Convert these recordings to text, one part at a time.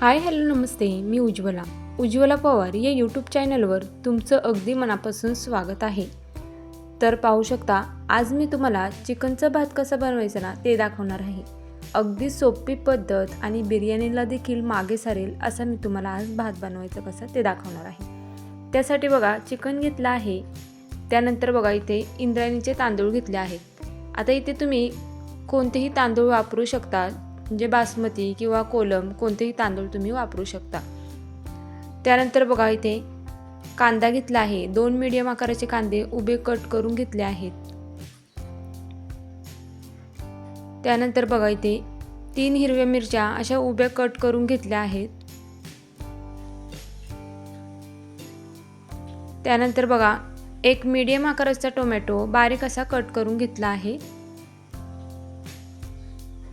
हाय hello नमस्ते. मी उज्ज्वला. उज्ज्वला पवार या यूट्यूब चॅनलवर तुमचं अगदी मनापासून स्वागत आहे. तर पाहू शकता आज मी तुम्हाला चिकनचा भात कसा बनवायचा ना ते दाखवणार आहे. अगदी सोपी पद्धत आणि बिर्याणीला देखील मागे सारेल असा मी तुम्हाला आज भात बनवायचा कसं ते दाखवणार आहे. त्यासाठी बघा चिकन घेतलं आहे. त्यानंतर बघा इथे इंद्रायणीचे तांदूळ घेतले आहेत. आता इथे तुम्ही कोणतेही तांदूळ वापरू शकता म्हणजे बासमती किंवा कोलम कोणतेही तांदूळ तुम्ही वापरू शकता. त्यानंतर बघा इथे कांदा घेतला आहे. दोन मीडियम आकाराचे कांदे उभे कट करून घेतले आहेत. त्यानंतर बघा इथे तीन हिरव्या मिरच्या अशा उभ्या कट करून घेतल्या आहेत. त्यानंतर बघा एक मीडियम आकाराचा टोमॅटो बारीक असा कट करून घेतला आहे.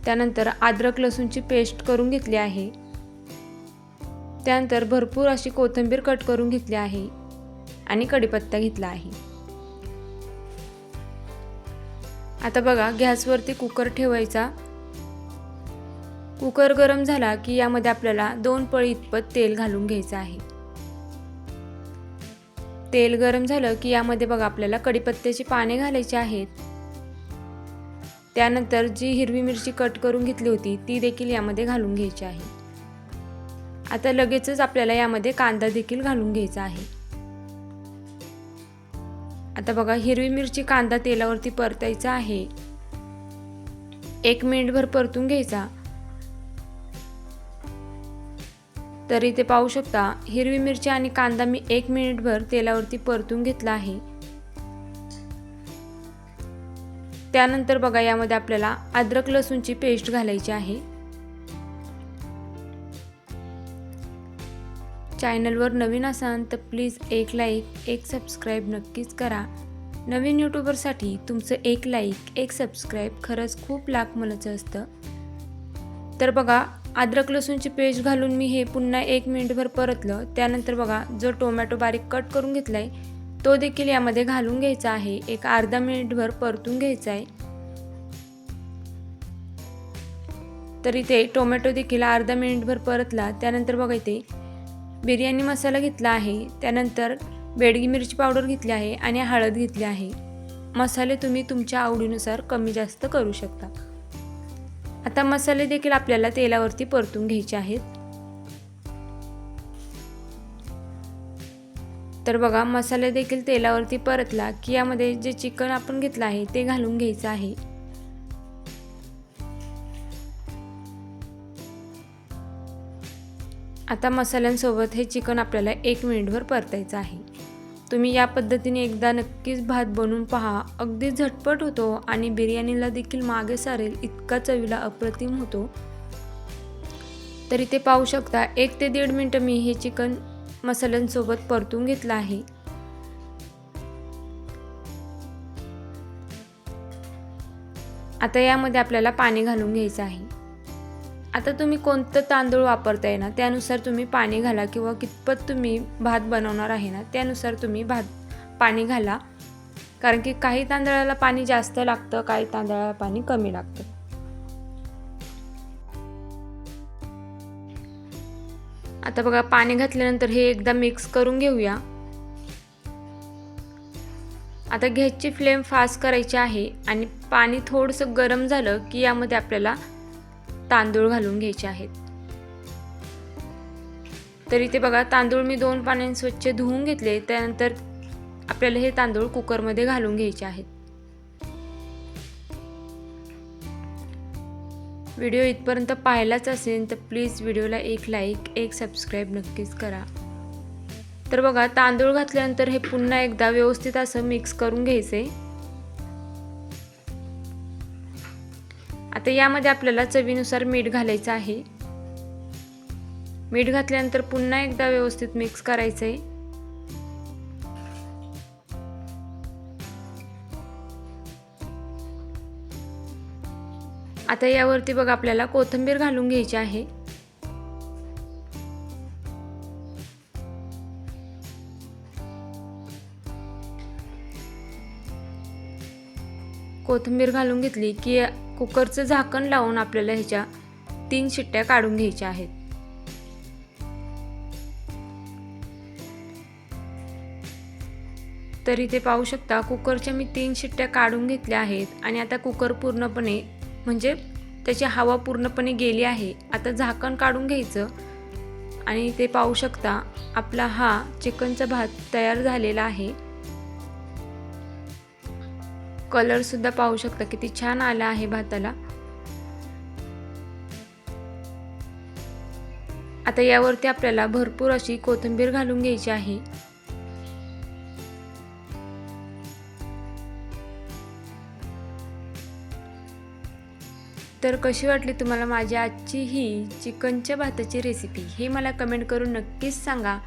त्यानंतर अद्रक लसूणची पेस्ट करून घेतली आहे. त्यानंतर भरपूर अशी कोथिंबीर कट करून घेतली आहे आणि कढीपत्ता घेतला आहे. आता बघा गॅसवरती कुकर ठेवायचा. कुकर गरम झाला की यामध्ये आपल्याला दोन पळी इतपत तेल घालून घ्यायचं आहे. तेल गरम झालं की यामध्ये बघा आपल्याला कढीपत्त्याची पाने घालायची आहेत. त्यानंतर जी हिरवी मिरची कट करून घेतली होती ती देखील यामध्ये घालून घ्यायची आहे. आता लगेचच आपल्याला यामध्ये कांदा देखील घालून घ्यायचा आहे. आता बघा हिरवी मिरची कांदा तेलावरती परतायचा आहे. एक मिनिटभर परतून घ्यायचा. तर इथे पाहू शकता हिरवी मिरची आणि कांदा मी एक मिनिटभर तेलावरती परतून घेतला आहे. त्यानंतर बघा यामध्ये आपल्याला अद्रक लसूणची पेस्ट घालायची आहे. चॅनलवर नवीन असाल तर प्लीज एक लाईक एक सबस्क्राईब नक्कीच करा. नवीन यूट्यूबरसाठी तुमचं एक लाईक एक सबस्क्राईब खरंच खूप लाख मनाचं असतं. तर बघा अद्रक लसूणची पेस्ट घालून मी हे पुन्हा एक मिनिटभर परतलं. त्यानंतर बघा जो टोमॅटो बारीक कट करून घेतला आहे तो देखील यामध्ये घालून घ्यायचा आहे. एक अर्धा मिनिटभर परतून घ्यायचा आहे. तर इथे टोमॅटो देखील अर्धा मिनिटभर परतला. त्यानंतर बघा इथे बिर्याणी मसाला घेतला आहे. त्यानंतर बेडगी मिरची पावडर घेतली आहे आणि हळद घेतली आहे. मसाले तुम्ही तुमच्या आवडीनुसार कमी जास्त करू शकता. आता मसाले देखील आपल्याला तेलावरती परतून घ्यायचे आहेत. तर बघा मसाले देखील तेलावरती परतला की यामध्ये जे चिकन आपण घेतलं आहे ते घालून घ्यायचं आहे. आता मसाल्यांसोबत हे चिकन आपल्याला एक मिनिटभर परतायचं आहे. तुम्ही या पद्धतीने एकदा नक्कीच भात बनवून पहा. अगदी झटपट होतो आणि बिर्याणीला देखील मागे सारेल इतका चवीला अप्रतिम होतो. तरी ते पाहू शकता एक ते दीड मिनटं मी हे चिकन मसाल्यांसोबत परतून घेतलं आहे. आता यामध्ये आपल्याला पाणी घालून घ्यायचं आहे. आता तुम्ही कोणतं तांदूळ वापरताय ना त्यानुसार तुम्ही पाणी घाला किंवा कितपत तुम्ही भात बनवणार आहे ना त्यानुसार तुम्ही भात पाणी घाला. कारण की काही तांदळाला पाणी जास्त लागतं काही तांदळाला पाणी कमी लागतं. आता बघा पाणी घातल्यानंतर हे एकदा मिक्स करून घेऊया. आता गॅसची फ्लेम फास्ट करायची आहे आणि पाणी थोडंसं गरम झालं की यामध्ये आपल्याला तांदूळ घालून घ्यायचे आहेत. तर इथे बघा तांदूळ मी दोन पाण्याने स्वच्छ धुवून घेतले त्यानंतर आपल्याला हे तांदूळ कुकरमध्ये घालून घ्यायचे आहेत. व्हिडिओ इथपर्यंत पाहिलाच असेल तर प्लीज व्हिडिओला एक लाईक एक सबस्क्राईब नक्कीच करा. तर बघा तांदूळ घातल्यानंतर हे पुन्हा एकदा व्यवस्थित असं मिक्स करून घ्यायचे. आता यामध्ये आपल्याला चवीनुसार मीठ घालायचं आहे. मीठ घातल्यानंतर पुन्हा एकदा व्यवस्थित मिक्स करायचं आहे आता यावरती बघ आपल्याला कोथिंबीर घालून घ्यायची आहे. कोथिंबीर घालून घेतली की कुकरचं झाकण लावून आपल्याला ह्याच्या तीन शिट्ट्या काढून घ्यायच्या आहेत. तर इथे पाहू शकता कुकरच्या मी तीन शिट्ट्या काढून घेतल्या आहेत आणि आता कुकर पूर्णपणे म्हणजे त्याची हवा पूर्णपणे गेली आहे. आता झाकण काढून घ्यायचं आणि ते पाहू शकता आपला हा चिकनचा भात तयार झालेला आहे. कलरसुद्धा पाहू शकता किती छान आला आहे भाताला. आता यावरती आपल्याला भरपूर अशी कोथिंबीर घालून घ्यायची आहे. तर कशी वाटली तुम्हाला माझी आजची ही चिकनच्या भाताची रेसिपी हे मला कमेंट करून नक्कीच सांगा.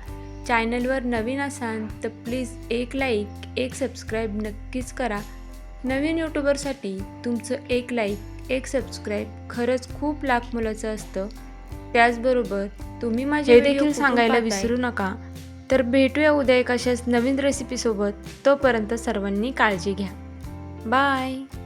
चॅनलवर नवीन असाल तर प्लीज एक लाईक एक सबस्क्राईब नक्कीच करा. नवीन यूट्यूबरसाठी तुमचं एक लाईक एक सबस्क्राईब खरंच खूप लाख मुलाचं असतं. त्याचबरोबर तुम्ही माझे देखील सांगायला. विसरू नका. तर भेटूया उद्या एक अशाच नवीन रेसिपीसोबत तोपर्यंत सर्वांनी काळजी घ्या. बाय